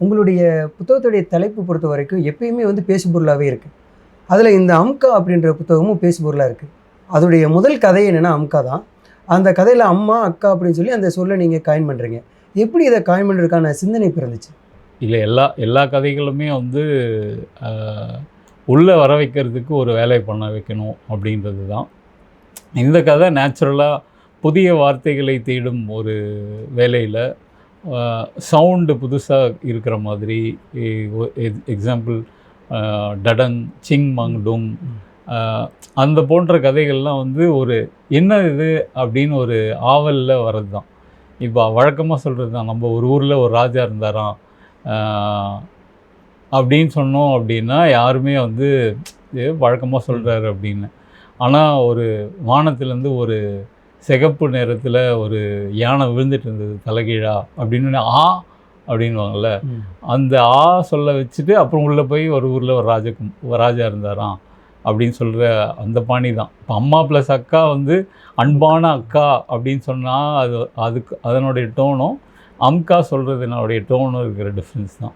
உங்களுடைய புத்தகத்துடைய தலைப்பு பொறுத்த வரைக்கும் எப்பயுமே வந்து பேசுபொருளாகவே இருக்குது அதில் இந்த அம்கா அப்படின்ற புத்தகமும் பேசுபொருளாக இருக்குது அதோடைய முதல் கதை என்னென்னா அம்கா தான். அந்த கதையில் அம்மா அக்கா அப்படின்னு சொல்லி அந்த சொல்லை நீங்கள் காயின் பண்ணுறீங்க எப்படி இதை காயின் பண்ணுறதுக்கான சிந்தனை பிறந்துச்சு? இல்லை எல்லா எல்லா கதைகளுமே வந்து உள்ளே வர வைக்கிறதுக்கு ஒரு வேலையை பண்ண வைக்கணும் அப்படின்றது தான். இந்த கதை நேச்சுரலாக புதிய வார்த்தைகளை தேடும் ஒரு வேலையில் சவுண்டு புதுசாக இருக்கிற மாதிரி எக்ஸாம்பிள் டடன் சிங் மங் டுங் அந்த போன்ற கதைகள்லாம் வந்து ஒரு என்ன இது அப்படின்னு ஒரு ஆவலில் வர்றது தான் இப்போ வழக்கமாக சொல்கிறது தான் நம்ம ஒரு ஊரில் ஒரு ராஜா இருந்தாராம் அப்படின்னு சொன்னோம் அப்படின்னா யாருமே வந்து வழக்கமாக சொல்கிறாரு அப்படின்னு. ஆனால் ஒரு வானத்துலேருந்து ஒரு சிகப்பு நேரத்தில் ஒரு யானை விழுந்துட்டு இருந்தது தலைகீழா அப்படின்னு ஆ அப்படின்வாங்கல்ல அந்த ஆ சொல்ல வச்சுட்டு அப்புறம் உள்ளே போய் ஒரு ஊரில் ஒரு ராஜ ஒரு ராஜா இருந்தாராம் அப்படின்னு சொல்கிற அந்த பாணி தான். இப்போ அம்மா ப்ளஸ் அக்கா வந்து அன்பான அக்கா அப்படின்னு சொன்னால் அது அதுக்கு அதனுடைய டோனும் அம்கா சொல்கிறதுனுடைய டோனும் இருக்கிற டிஃப்ரென்ஸ் தான்.